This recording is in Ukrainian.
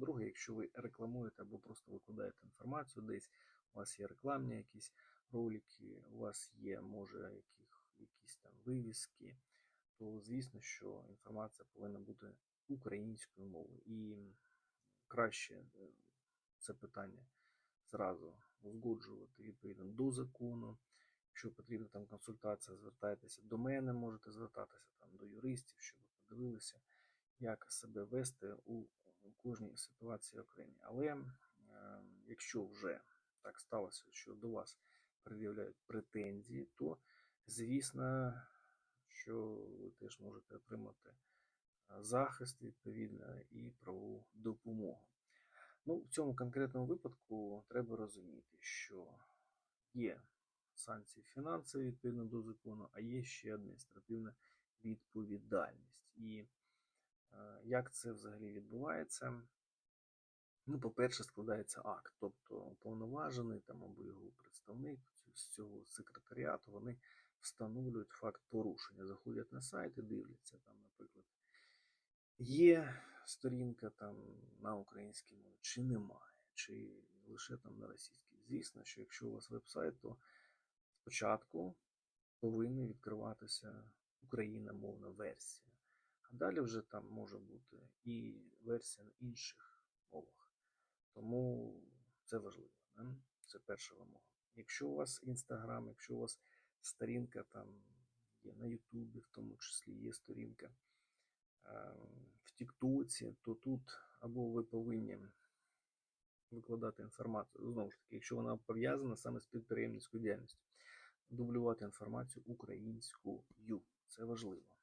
По-друге, якщо ви рекламуєте або просто викладаєте інформацію десь, у вас є рекламні якісь ролики, у вас є, може, яких, якісь там вивіски, то звісно, що інформація повинна бути українською мовою. І краще е, це питання зразу узгоджувати відповідно до закону. Якщо потрібна там консультація, звертайтеся до мене, можете звертатися там до юристів, щоб подивилися, як себе вести у кожній ситуації окремій. Але е, якщо вже так сталося, що до вас пред'являють претензії, то звісно, що ви теж можете отримати е, захист відповідно і правову допомогу. Ну, в цьому конкретному випадку треба розуміти, що є санкції фінансові відповідно до закону, а є ще адміністративна відповідальність. І як це взагалі відбувається? Ну, по-перше, складається акт, тобто уповноважений там або його представник з цього секретаріату, вони встановлюють факт порушення, заходять на сайт і дивляться там, наприклад, є сторінка там на українській мові, чи немає, чи лише там на російській. Звісно, що якщо у вас веб-сайт, то спочатку повинна відкриватися україномовна версія. А далі вже там може бути і версія на інших мовах. Тому це важливо. Не? Це перша вимога. Якщо у вас інстаграм, якщо у вас сторінка там є на Ютубі, в тому числі є сторінка в Тіктоці, то тут або ви повинні викладати інформацію, знову ж таки, якщо вона пов'язана саме з підприємницькою діяльністю, дублювати інформацію українською. Це важливо.